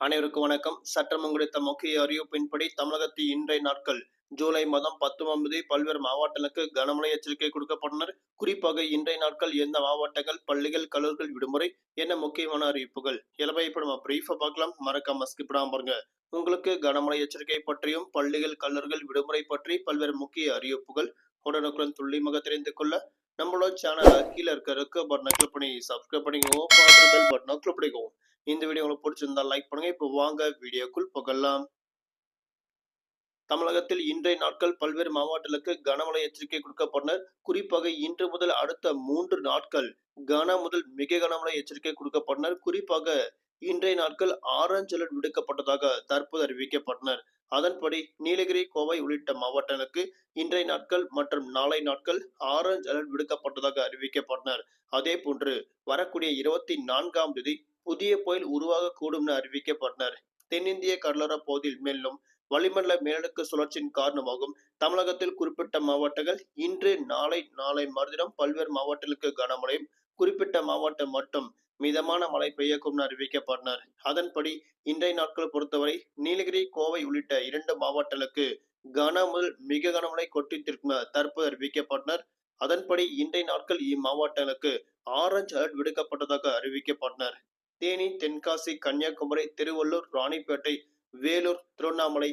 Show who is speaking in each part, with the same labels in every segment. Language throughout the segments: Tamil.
Speaker 1: அனைவருக்கும் வணக்கம். சட்டம் குறித்த முக்கிய அறிவிப்பின்படி தமிழகத்தில் இன்றைய நாட்கள் ஜூலை மாதம் பத்து தேதி பல்வேறு மாவட்டங்களுக்கு கனமழை எச்சரிக்கை கொடுக்கப்பட்டனர் குறிப்பாக இன்றைய நாட்கள் எந்த மாவட்டங்கள் பள்ளிகள் கல்லூரிகள் விடுமுறை என்ன முக்கியமான அறிவிப்புகள் எல்லாமே இப்ப நம்ம பிரீஃபா பார்க்கலாம். மறக்காம ஸ்கிப்டாம பாருங்க. உங்களுக்கு கனமழை எச்சரிக்கை பற்றியும் பள்ளிகள் கல்லூரிகள் விடுமுறை பற்றி பல்வேறு முக்கிய அறிவிப்புகள் உடனுக்குடன் துல்லியமாக தெரிந்து கொள்ள நம்மளோட சேனலை கீழே இருக்க இருக்க பட்டனை கிளிக் பண்ணி சப்ஸ்கிரைப் பண்ணிக்கோங்க. பட்டனை கிளிக் பண்ணிக்கோங்க. இந்த வீடியோ உங்களுக்கு பிடிச்சிருந்தா லைக் பண்ணுங்க. இப்போ வாங்க வீடியோக்குள் புகழலாம் தமிழகத்தில் இன்றைய நாட்கள் பல்வேறு மாவட்டங்களுக்கு கனமழை எச்சரிக்கை கொடுக்கப்பட்டனர் குறிப்பாக இன்று முதல் அடுத்த மூன்று நாட்கள் கன முதல் மிக கனமழை எச்சரிக்கை கொடுக்கப்பட்டனர் குறிப்பாக இன்றைய நாட்கள் ஆரஞ்சு அலர்ட் விடுக்கப்பட்டதாக தற்போது அறிவிக்கப்பட்டனர். அதன்படி நீலகிரி கோவை உள்ளிட்ட மாவட்டங்களுக்கு இன்றைய நாட்கள் மற்றும் நாளை நாட்கள் ஆரஞ்சு அலர்ட் விடுக்கப்பட்டதாக அறிவிக்கப்பட்டனர். அதே போன்று வரக்கூடிய இருபத்தி நான்காம் தேதி புதிய புயல் உருவாகக்கூடும் என அறிவிக்கப்பட்டனர். தென்னிந்திய கடலோர பகுதியில் மேலும் வளிமண்டல மேலடுக்கு சுழற்சியின் காரணமாகும். தமிழகத்தில் குறிப்பிட்ட மாவட்டங்கள் இன்று நாளை நாளை மறுதினம் பல்வேறு மாவட்டங்களுக்கு கனமழையும் குறிப்பிட்ட மாவட்டம் மட்டும் மிதமான மழை பெய்யக்கும் அறிவிக்கப்பட்டனர். அதன்படி இன்றைய நாட்கள் பொறுத்தவரை நீலகிரி கோவை உள்ளிட்ட இரண்டு மாவட்டங்களுக்கு கன முதல் மிக கனமழை கொட்டித்திருக்கும் தற்போது அறிவிக்கப்பட்டனர். அதன்படி இன்றைய நாட்கள் இம்மாவட்டங்களுக்கு ஆரஞ்சு அலர்ட் விடுக்கப்பட்டதாக அறிவிக்கப்பட்டனர். தேனி தென்காசி கன்னியாகுமரி திருவள்ளூர் ராணிப்பேட்டை வேலூர் திருவண்ணாமலை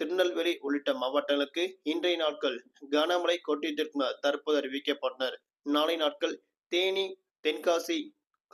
Speaker 1: திருநெல்வேலி உள்ளிட்ட மாவட்டங்களுக்கு இன்றைய நாட்கள் கனமழை கொட்டியிருக்கும் தற்போது அறிவிக்கப்பட்டனர். நாளை நாட்கள் தேனி தென்காசி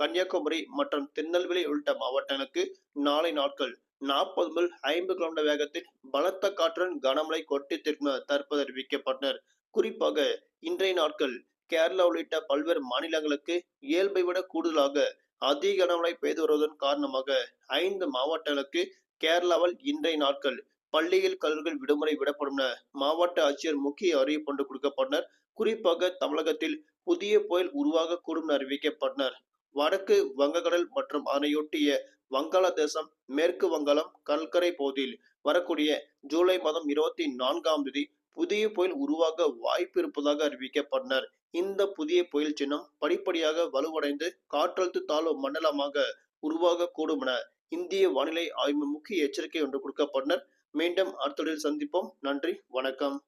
Speaker 1: கன்னியாகுமரி மற்றும் திருநெல்வேலி உள்ளிட்ட மாவட்டங்களுக்கு நாளை நாட்கள் நாற்பது முதல் ஐம்பது கிலோமீட்டர் வேகத்தில் பலத்த காற்றுடன் கனமழை கொட்டித்திருக்கும் தற்போது அறிவிக்கப்பட்டனர். குறிப்பாக இன்றைய நாட்கள் கேரளா உள்ளிட்ட பல்வேறு மாநிலங்களுக்கு இயல்பை விட கூடுதலாக அதிக கனமழை பெய்து வருவதன் காரணமாக ஐந்து மாவட்டங்களுக்கு கேரளாவில் இன்றைய நாட்கள் பள்ளியில் கல்லூரிகள் விடுமுறை விடப்படும் என மாவட்ட ஆட்சியர் முக்கிய அறிவிப்பு கொடுக்கப்பட்டனர். குறிப்பாக தமிழகத்தில் புதிய புயல் உருவாகக்கூடும் என அறிவிக்கப்பட்டனர். வடக்கு வங்கக்கடல் மற்றும் அதனையொட்டிய வங்காளதேசம் மேற்கு வங்காளம் கடற்கரை பகுதியில் வரக்கூடிய ஜூலை மாதம் இருபத்தி நான்காம் தேதி புதிய புயல் உருவாக வாய்ப்பு இருப்பதாக அறிவிக்கப்பட்டனர் இந்த புதிய புயல் சின்னம் படிப்படியாக வலுவடைந்து காற்றழுத்த தாழ்வு மண்டலமாக உருவாகக்கூடும் என இந்திய வானிலை ஆய்வு முக்கிய எச்சரிக்கை ஒன்று கொடுக்கப்பட்டனர் மீண்டும் அடுத்த சந்திப்போம். நன்றி வணக்கம்.